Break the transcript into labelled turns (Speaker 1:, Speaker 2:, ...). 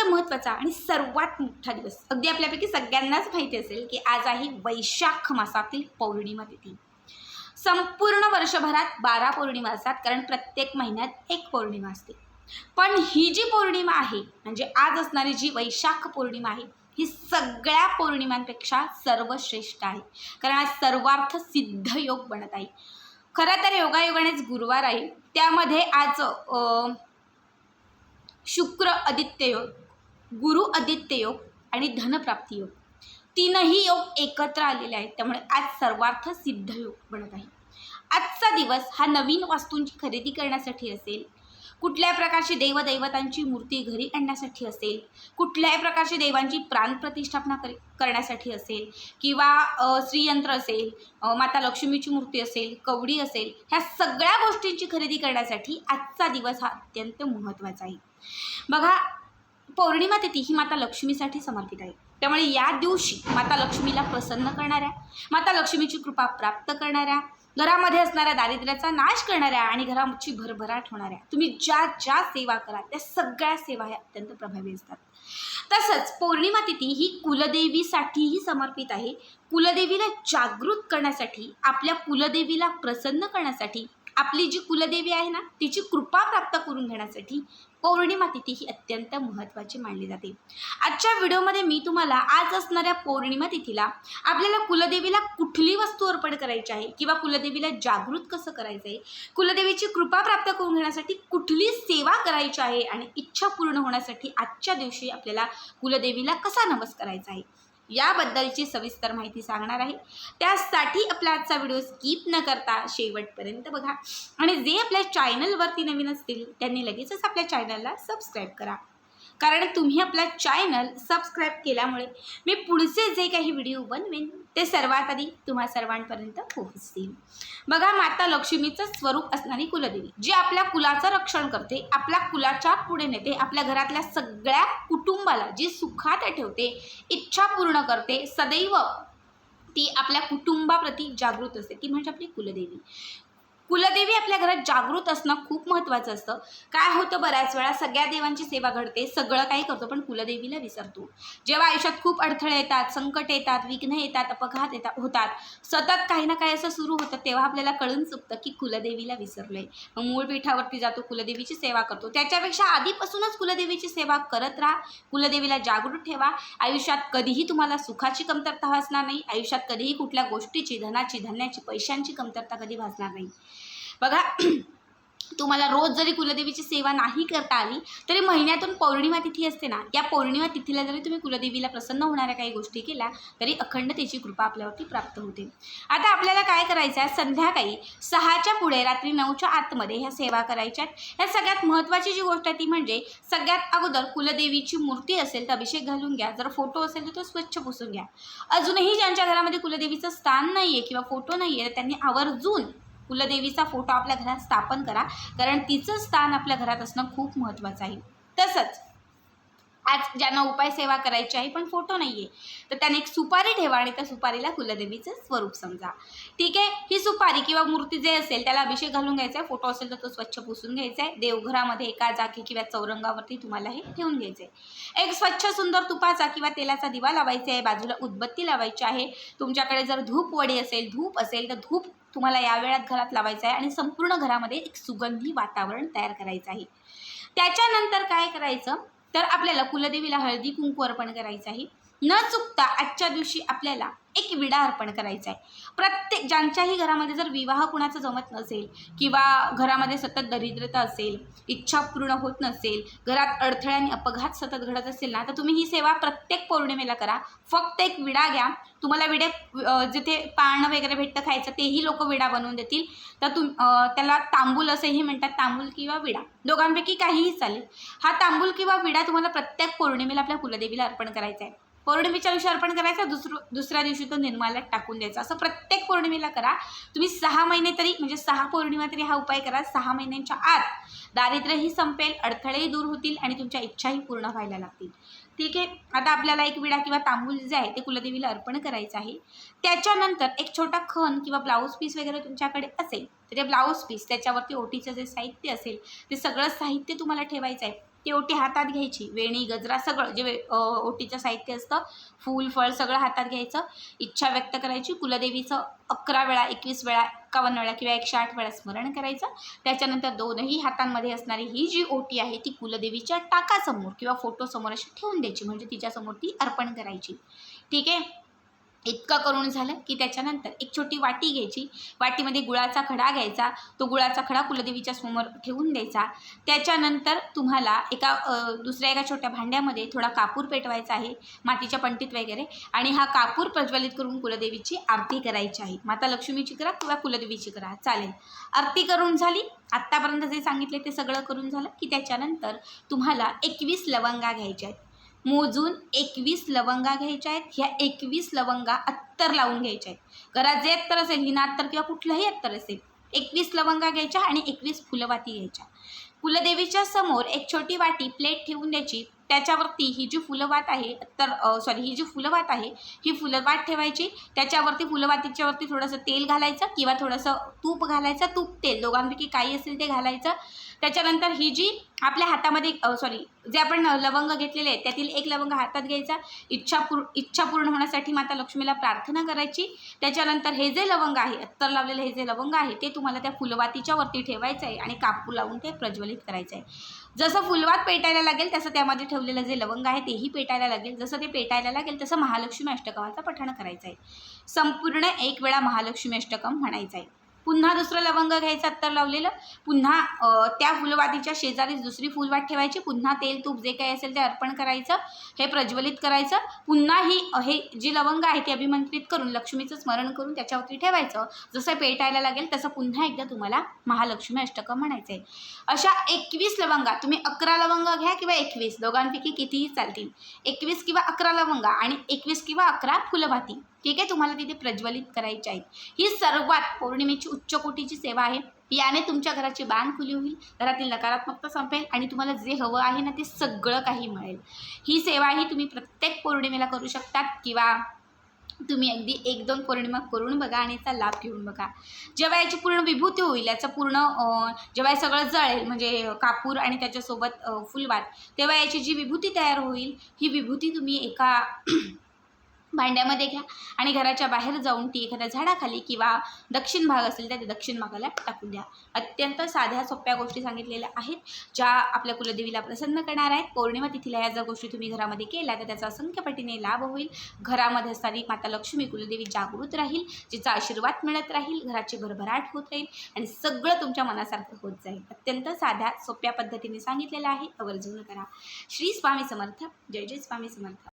Speaker 1: अत्यंत महत्त्वाचा आणि सर्वात मोठा दिवस. अगदी आपल्यापैकी सगळ्यांनाच माहिती असेल की आज आहे वैशाख मासातील पौर्णिमा तिथी. संपूर्ण वर्षभरात बारा पौर्णिमा असतात कारण प्रत्येक महिन्यात एक पौर्णिमा असते. पण ही जी पौर्णिमा आहे म्हणजे आज असणारी जी वैशाख पौर्णिमा आहे ही सगळ्या पौर्णिमांपेक्षा सर्वश्रेष्ठ आहे. कारण आज सर्वार्थ सिद्ध योग बनत आहे. खरं तर योगायोगानेच गुरुवार आहे. त्यामध्ये आज शुक्र आदित्य योग गुरु आदित्य योग आणि धनप्राप्ती योग. तीनही योग एकत्र आलेले आहेत. त्यामुळे आज सर्वार्थ सिद्ध योग बनत आहे. आजचा दिवस हा नवीन वास्तूंची खरेदी करण्यासाठी असेल. कुठल्याही प्रकारची देवदैवतांची मूर्ती घरी आणण्यासाठी असेल. कुठल्याही प्रकारची देवांची प्राणप्रतिष्ठापना कर करण्यासाठी असेल. किंवा श्रीयंत्र असेल माता लक्ष्मीची मूर्ती असेल कवडी असेल ह्या सगळ्या गोष्टींची खरेदी करण्यासाठी आजचा दिवस हा अत्यंत महत्त्वाचा आहे. बघा पौर्णिमा तिथी ही माता लक्ष्मीसाठी समर्पित आहे. त्यामुळे या दिवशी माता लक्ष्मीला प्रसन्न करणाऱ्या माता लक्ष्मीची कृपा प्राप्त करणाऱ्या घरामध्ये असणाऱ्या दारिद्र्याचा नाश करणाऱ्या आणि घराची भरभराट होणाऱ्या तुम्ही ज्या ज्या सेवा करा त्या सगळ्या सेवा ह्या अत्यंत प्रभावी असतात. तसंच पौर्णिमा तिथी ही कुलदेवीसाठीही समर्पित आहे. कुलदेवीला जागृत करण्यासाठी आपल्या कुलदेवीला प्रसन्न करण्यासाठी आपली जी कुलदेवी आहे ना तिची कृपा प्राप्त करून घेण्यासाठी पौर्णिमा तिथी ही अत्यंत महत्त्वाची मानली जाते. आजच्या व्हिडिओमध्ये मी तुम्हाला आज असणाऱ्या पौर्णिमा तिथीला आपल्याला कुलदेवीला कुठली वस्तू अर्पण करायची आहे किंवा कुलदेवीला जागृत कसं करायचं आहे कुलदेवीची कृपा प्राप्त करून घेण्यासाठी कुठली सेवा करायची आहे आणि इच्छा पूर्ण होण्यासाठी आजच्या दिवशी आपल्याला कुलदेवीला कसा नमस करायचा आहे याबद्दलची सविस्तर माहिती सांगणार आहे. त्यासाठी आपला आजचा व्हिडिओ स्किप न करता शेवटपर्यंत बघा. आणि जे आपल्या चॅनलवरती नवीन असतील त्यांनी लगेचच आपल्या चॅनलला सबस्क्राईब करा. कारण तुम्ही आपला चॅनल सबस्क्राईब केल्यामुळे मी पुढचे जे काही व्हिडिओ बनवेन ते सर्वात आधी तुम्हा सर्वांपर्यंत पोहोचतील. बघा माता लक्ष्मीचं स्वरूप असणारी कुलदेवी जी आपल्या कुलाचं रक्षण करते आपल्या कुलाच्या पुढे नेते आपल्या घरातल्या सगळ्या कुटुंबाला जी सुखात ठेवते इच्छा पूर्ण करते सदैव ती आपल्या कुटुंबाप्रती जागृत असते ती म्हणजे आपली कुलदेवी. कुलदेवी आपल्या घरात जागृत असणं खूप महत्त्वाचं असतं. काय होतं बऱ्याच वेळा सगळ्या देवांची सेवा घडते सगळं काही करतो पण कुलदेवीला विसरतो. जेव्हा आयुष्यात खूप अडथळे येतात संकट येतात विघ्न येतात अपघात येतात होतात सतत काही ना काही असं सुरू होतं तेव्हा आपल्याला कळून चुकतं की कुलदेवीला विसरलंय. मग मूळ पीठावरती जातो कुलदेवीची सेवा करतो. त्याच्यापेक्षा आधीपासूनच कुलदेवीची सेवा करत राहा. कुलदेवीला जागृत ठेवा. आयुष्यात कधीही तुम्हाला सुखाची कमतरता भासणार नाही. आयुष्यात कधीही कुठल्या गोष्टीची धनाची धान्याची पैशांची कमतरता कधी भासणार नाही. बघा तुम्हाला रोज जरी कुलदेवीची सेवा नाही करता आली तरी महिन्यातून पौर्णिमा तिथी असते ना. या पौर्णिमा तिथीला जरी तुम्ही कुलदेवीला प्रसन्न होणाऱ्या काही गोष्टी केल्या तरी अखंडतेची कृपा आपल्यावरती प्राप्त होते. आता आपल्याला काय करायचं आहे संध्याकाळी सहाच्या पुढे रात्री नऊच्या आतमध्ये ह्या सेवा करायच्या ह्या सगळ्यात महत्त्वाची जी गोष्ट आहे ती म्हणजे सगळ्यात अगोदर कुलदेवीची मूर्ती असेल तर अभिषेक घालून घ्या. जर फोटो असेल तर तो स्वच्छ पुसून घ्या. अजूनही ज्यांच्या घरामध्ये कुलदेवीचं स्थान नाही आहे किंवा फोटो नाही आहे तर त्यांनी आवर्जून कुलदेवीचा फोटो आपल्या घरात स्थापन करा कारण तिचं स्थान आपल्या घरात असणं खूप महत्त्वाचं आहे. तसंच आज ज्यांना उपाय सेवा करायची आहे पण फोटो नाही आहे तर त्याने एक सुपारी ठेवा आणि त्या सुपारीला कुलदेवीचं स्वरूप समजा. ठीक आहे? ही सुपारी किंवा मूर्ती जे असेल त्याला अभिषेक घालून घ्यायचा आहे फोटो असेल तर तो स्वच्छ पुसून घ्यायचा आहे. देवघरामध्ये एका जागी किंवा चौरंगावरती तुम्हाला हे ठेवून घ्यायचं आहे. एक स्वच्छ सुंदर तुपाचा किंवा तेलाचा दिवा लावायचा आहे बाजूला उदबत्ती लावायची आहे. तुमच्याकडे जर धूप वडी असेल धूप असेल तर धूप तुम्हाला या वेळात घरात लावायचं आहे आणि संपूर्ण घरामध्ये एक सुगंधी वातावरण तयार करायचं आहे. त्याच्यानंतर काय करायचं? तर आपल्याला कुलदेवीला हळदी कुंकू अर्पण करायचं आहे. न चुकता आजच्या दिवशी आपल्याला एक विडा अर्पण करायचा आहे प्रत्येक ज्यांच्याही घरामध्ये जर विवाह कुणाचा जमत नसेल किंवा घरामध्ये सतत दरिद्रता असेल इच्छा पूर्ण होत नसेल घरात अडथळे आणि अपघात सतत घडत असेल ना तर तुम्ही ही सेवा प्रत्येक पौर्णिमेला करा. फक्त एक विडा घ्या. तुम्हाला विडे जिथे पाळणं वगैरे भेटतं खायचं तेही लोक विडा बनवून देतील. तर तुम त्याला तांबूल असंही म्हणतात तांबूल किंवा विडा. दोघांपैकी काहीही चालेल. हा तांबूल किंवा विडा तुम्हाला प्रत्येक पौर्णिमेला आपल्या कुलदेवीला अर्पण करायचा आहे पौर्णिमेच्या दिवशी अर्पण करायचं दुसरं दुसऱ्या दिवशी तो निर्माल्यात टाकून द्यायचा. असं प्रत्येक पौर्णिमेला करा. तुम्ही सहा महिने तरी म्हणजे सहा पौर्णिमा तरी हा उपाय करा. सहा महिन्यांच्या आत दारिद्र्यही संपेल अडथळेही दूर होतील आणि तुमच्या इच्छाही पूर्ण व्हायला लागतील. ठीक आहे? आता आपल्याला एक विडा किंवा तांबूल जे आहे ते कुलदेवीला अर्पण करायचं आहे. त्याच्यानंतर एक छोटा खण किंवा ब्लाऊज पीस वगैरे तुमच्याकडे असेल तर ते ब्लाऊज पीस त्याच्यावरती ओटीचं जे साहित्य असेल ते सगळं साहित्य तुम्हाला ठेवायचं आहे. ती ओटी हातात घ्यायची. वेणी गजरा सगळं जे वे ओटीचं साहित्य असतं फूल फळ सगळं हातात घ्यायचं. इच्छा व्यक्त करायची. कुलदेवीचं अकरा वेळा एकवीस वेळा एकावन्न वेळा किंवा एकशे आठ वेळा स्मरण करायचं. त्याच्यानंतर दोनही हातांमध्ये असणारी ही जी ओटी आहे ती कुलदेवीच्या टाकासमोर किंवा फोटोसमोर अशी ठेवून द्यायची. म्हणजे तिच्यासमोर ती अर्पण करायची. ठीक आहे? इतकं करून झालं की त्याच्यानंतर एक छोटी वाटी घ्यायची. वाटीमध्ये गुळाचा खडा घ्यायचा. तो गुळाचा खडा कुलदेवीच्या समोर ठेवून द्यायचा. त्याच्यानंतर तुम्हाला एका दुसऱ्या एका छोट्या भांड्यामध्ये थोडा कापूर पेटवायचा आहे मातीच्या पंटीत वगैरे. आणि हा कापूर प्रज्वलित करून कुलदेवीची आरती करायची आहे. माता लक्ष्मीची करा किंवा कुलदेवीची करा. चालेल. आरती करून झाली. आत्तापर्यंत जे सांगितले ते सगळं करून झालं की त्याच्यानंतर तुम्हाला एकवीस लवंगा घ्यायच्या आहेत. मोजून एकवीस लवंगा घ्यायच्या आहेत. ह्या एकवीस लवंगा अत्तर लावून घ्यायच्या आहेत. घरात जे अत्तर असेल हिना अत्तर किंवा कुठलंही अत्तर असेल एकवीस लवंगा घ्यायच्या आणि एकवीस फुलवाती घ्यायच्या. कुलदेवीच्या समोर एक छोटी वाटी प्लेट ठेवून द्यायची. त्याच्यावरती ही जी फुलवात आहे तर सॉरी ही जी फुलवात आहे ही फुलवात ठेवायची. त्याच्यावरती फुलवातीच्यावरती थोडंसं तेल घालायचं किंवा थोडंसं तूप घालायचं. तूप तेल दोघांपैकी काही असेल ते घालायचं. त्याच्यानंतर ही जी आपल्या हातामध्ये सॉरी जे आपण लवंग घेतलेले आहेत त्यातील एक लवंग हातात घ्यायचा. इच्छा पूर इच्छा पूर्ण होण्यासाठी माता लक्ष्मीला प्रार्थना करायची. त्याच्यानंतर हे जे लवंग आहे अत्तर लावलेलं हे जे लवंग आहे ते तुम्हाला त्या फुलवातीच्या वरती ठेवायचं आहे आणि कापू लावून ते प्रज्वलित करायचं आहे. जसं फुलवात पेटायला लागेल तसं त्यामध्ये ठेव ठेवलेलं जे लवंग आहे तेही पेटायला लागेल. जसं ते पेटायला लागेल तसं महालक्ष्मी अष्टकमाचा पठण करायचं आहे संपूर्ण एक वेळा महालक्ष्मी अष्टकम म्हणायचं आहे पुन्हा दुसरं लवंग घ्यायचं अत्तर लावलेलं. पुन्हा त्या फुलवातीच्या शेजारीच दुसरी फुलवाट ठेवायची. पुन्हा तेल तूप जे काही असेल ते अर्पण करायचं. हे प्रज्वलित करायचं. पुन्हा ही हे जी लवंग आहे ती अभिमंत्रित करून लक्ष्मीचं स्मरण करून त्याच्यावरती ठेवायचं. जसं पेटायला लागेल तसं पुन्हा एकदा तुम्हाला महालक्ष्मी अष्टकं म्हणायचं आहे अशा एकवीस लवंगा तुम्ही अकरा लवंग घ्या किंवा एकवीस. दोघांपैकी कितीही चालतील. एकवीस किंवा अकरा लवंगा आणि एकवीस किंवा अकरा फुलभाती ठीक आहे? तुम्हाला तिथे प्रज्वलित करायची आहेत. ही सर्वात पौर्णिमेची उच्च कोटीची सेवा आहे. याने तुमच्या घराची बाण खुली होईल घरातील नकारात्मकता संपेल आणि तुम्हाला जे हवं आहे ना ते सगळं काही मिळेल. ही सेवा ही तुम्ही प्रत्येक पौर्णिमेला करू शकतात किंवा तुम्ही अगदी एक दोन पौर्णिमा करून बघा आणि याचा लाभ घेऊन बघा. जेव्हा याची पूर्ण विभूती होईल याचं पूर्ण जेव्हा हे सगळं जळेल म्हणजे कापूर आणि त्याच्यासोबत फुलवात तेव्हा याची जी विभूती तयार होईल ही विभूती तुम्ही एका भांड्यामध्ये घ्या आणि घराच्या बाहेर जाऊन ती एखाद्या झाडाखाली किंवा दक्षिण भाग असेल त्या दक्षिण भागाला टाकून द्या. अत्यंत साध्या सोप्या गोष्टी सांगितलेल्या आहेत ज्या आपल्या कुलदेवीला प्रसन्न करणार आहेत. पौर्णिमा तिथीला या जर गोष्टी तुम्ही घरामध्ये केल्या तर त्याचा असंख्य पटीने लाभ होईल. घरामध्ये असणारी माता लक्ष्मी कुलदेवी जागृत राहील जिचा आशीर्वाद मिळत राहील घराची भरभराट होत राहील आणि सगळं तुमच्या मनासारखं होत जाईल. अत्यंत साध्या सोप्या पद्धतीने सांगितलेलं आहे. आवर्जून करा. श्री स्वामी समर्थ. जय जय स्वामी समर्थ.